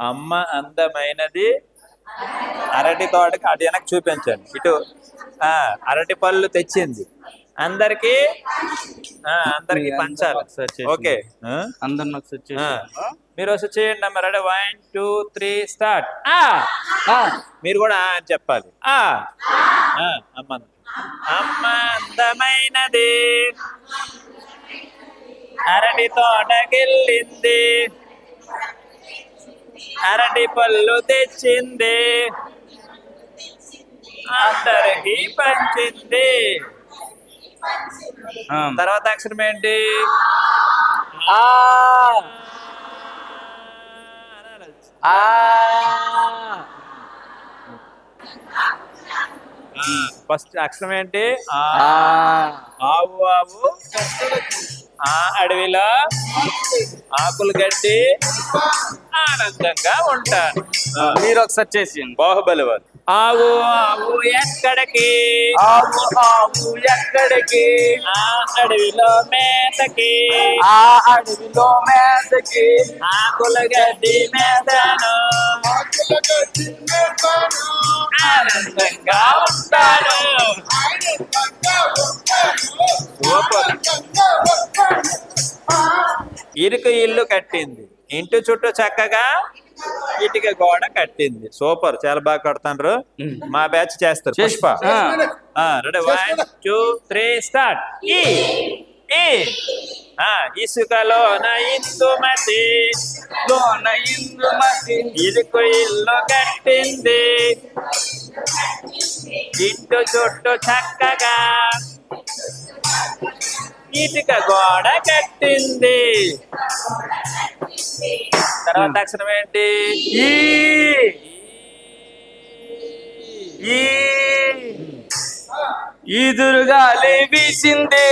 అమ్మ అందమైనది అరటి తోటకి అటు వెనక్కి చూపించండి. ఇటు ఆ అరటి పళ్ళు తెచ్చింది. అందరికి అందరికి పంచాలి. ఓకే? అందరిని ఒకసారి మీరు ఒకసారి చేయండి అమ్మ. Ready? One two three start. ఆ. మీరు కూడా అని చెప్పాలి. ఆ. ఆ, అమ్మ అమ్మ అందమైనది. అరటి తోటకెళ్ళింది. అరటి పళ్ళు తెచ్చింది. అందరికి పంచింది. తర్వాత అక్షరం ఏంటి? ఆ. ఆ. ఫస్ట్ అక్షరం ఏంటి? ఆవు ఆవు ఆ అడవిలో ఆకులు గడ్డి ఆనందంగా ఉంటాను ఆ, మీరు ఒకసారి చేసేయండి. బాహుబలి వారు ఆవు ఆవు ఎక్కడికి? ఆవు ఆవు ఎక్కడికి? ఆ అడవిలో మేతకి. ఆ అడవిలో మేతకి. ఆకుల గడ్డి మేతను. ఆనందంగా ఇరుకు ఇల్లు కట్టింది. ఇంటి చుట్టూ చక్కగా ఇటుక గోడ కట్టింది. సూపర్. చాలా బాగా కడతారు మా బ్యాచ్ చేస్తారు. పుష్ప. ఆ. Ready. One two three start ఈ. ఈ. ఆ, ఇసుకలోన ఇందుమతి లోన ఇరుకు ఇల్లు కట్టింది. ఇంటి చుట్టూ చక్కగా. ఇటుక గోడ కట్టింది. తర్వాత అక్షరం ఏంటి? ఈదురుగాలి వీసింది.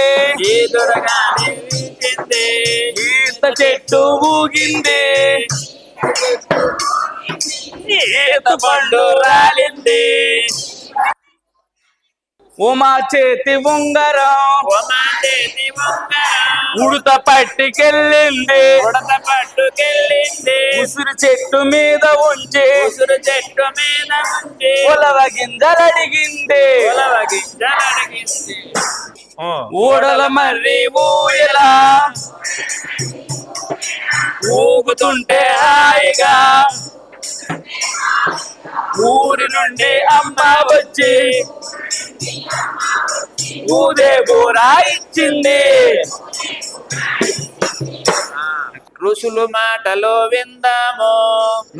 ఈదురుగాలి వీచింది ఈత చెట్టు ఊగింది. ఈత పండు రాలింది. ఉమా చేతి ఉంగరం. ఉమా చేతి ఉంగరం. ఉడత పట్టికెళ్ళింది. ఉడత పట్టుకెళ్ళింది. ఉసిరి చెట్టు మీద ఉంచి. ఉసురు చెట్టు మీద ఉంచి. ఉలవ గింజలు అడిగింది. ఉలవ గింజలు అడిగింది. ఓ, ఊడల మర్రి ఊయల. ఊగుతుంటే హాయిగా. ఊరి నుండి అమ్మ వచ్చి. ఊదే బూరా ఇచ్చింది. ఋషులు మాటలో విందాము.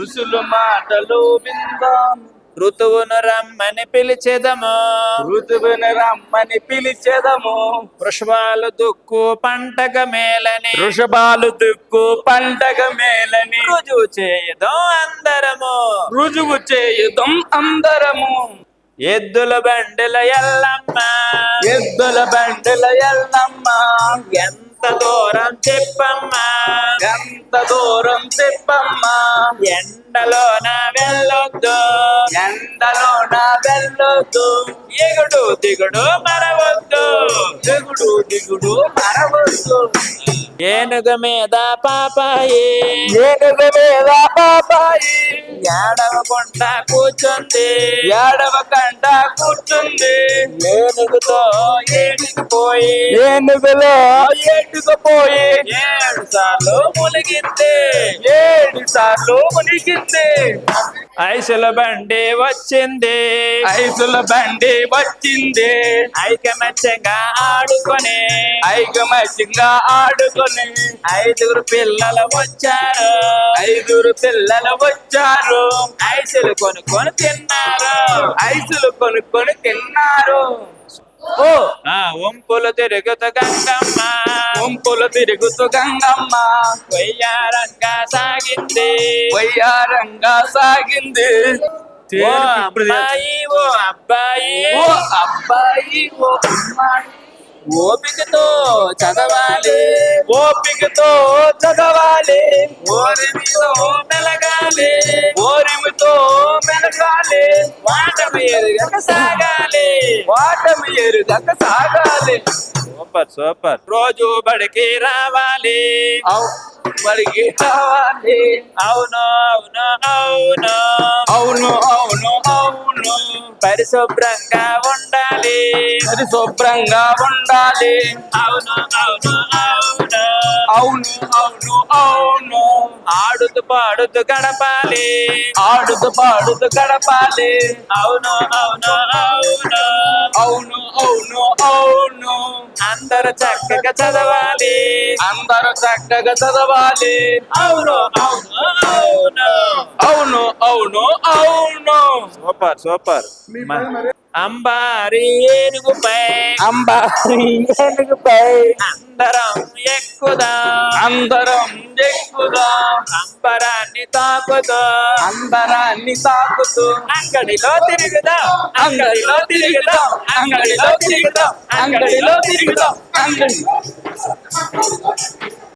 ఋషులు మాటలు విందాం ఋతువును రమ్మని పిలిచెదము. ఋతువుని రమ్మని పిలిచెదము. వృషభాలు దుక్కు పంటగ మేలని. వృషభాలు దిక్కు పండగ మేలని. రుజువు చేయదో అందరము. రుజువు చేయుదం అందరము. ఎద్దుల బండిల ఎల్లమ్మ. ఎద్దుల బండిల ఎల్లమ్మ. ఎంత దూరం చెప్పమ్మా. ఎంత దూరం చెప్పమ్మ. ఎండలోన వెళ్ళొద్దు. ఎండలోన వెళ్ళొద్దు ఎగుడు దిగుడు మరవద్దు. దిగుడు దిగుడు మరవద్దు. ఏనుగు మీద పాపాయి. ఏనుగు మీద పాపాయి. ఏడవకుండా కూర్చుంది. ఏడవ కంట కూర్చుంది. ఏనుగుతో ఏడుకుపోయి. ఏనుగులో ఏటుకుపోయి ఏడు సార్లు మునిగింది. ఏడు సార్లు మునిగింది. ఐసుల బండి వచ్చింది. ఐదుల బండి వచ్చింది. ఐకమత్యంగా ఆడుకొని. ఐకమత్యంగా ఆడుకొని. ఐదుగురు పిల్లలు వచ్చారు. ఐదుగురు పిల్లలు వచ్చారు. ఐసులు కొనుక్కొని తిన్నారు. ఐసులు కొనుక్కొని తిన్నారు. ఓ. ఆ ఒంపులు తిరుగుతూ గంగమ్మ. గుంపులు తిరుగుతూ గంగమ్మ. కొయ్యారంగా సాగింది. వయ్యారంగా సాగింది. అమ్మాయి ఓ అబ్బాయి ఓ అబ్బాయి ఓ అమ్మాయి. ఓపికతో చదవాలి. ఓపికతో చదవాలి. ఓరిమితో మెలగాలి. ఓరిమితో మెలగాలి. వాటమి ఎరుగక సాగాలి. వాటమి ఎరుగక సాగాలి. Super super. రోజు బడికి రావాలి. అవును అవును అవును అవును అవును. అవును పరిశుభ్రంగా ఉండాలి. అది శుభ్రంగా ఉండాలి. అవును అవును అవును. అవును అవును అవును. ఆడుతూ పాడుతూ గడపాలి. ఆడుతూ పాడుతూ గడపాలి. అవును అవును అవును. అవును అవును అవును. అందరూ చక్కగా చదవాలి. అందరూ చక్కగా చదవాలి. అవును అవును అవును. అవును అవును అవును. Super super. అంబారి ఏనుగుపై. అంబారి ఏనుగుపై. అందరం ఎక్కుదా. అందరం ఎక్కుదాం. అంబరాన్ని తాకుతూ. అందరాన్ని తాకుతూ. అంగడిలో తిరుగుదాం. అంగడిలో తిరుగుదాం. అంగడిలో తిరుగుదాం. అంగడిలో తిరుగుదాం. అంగడి.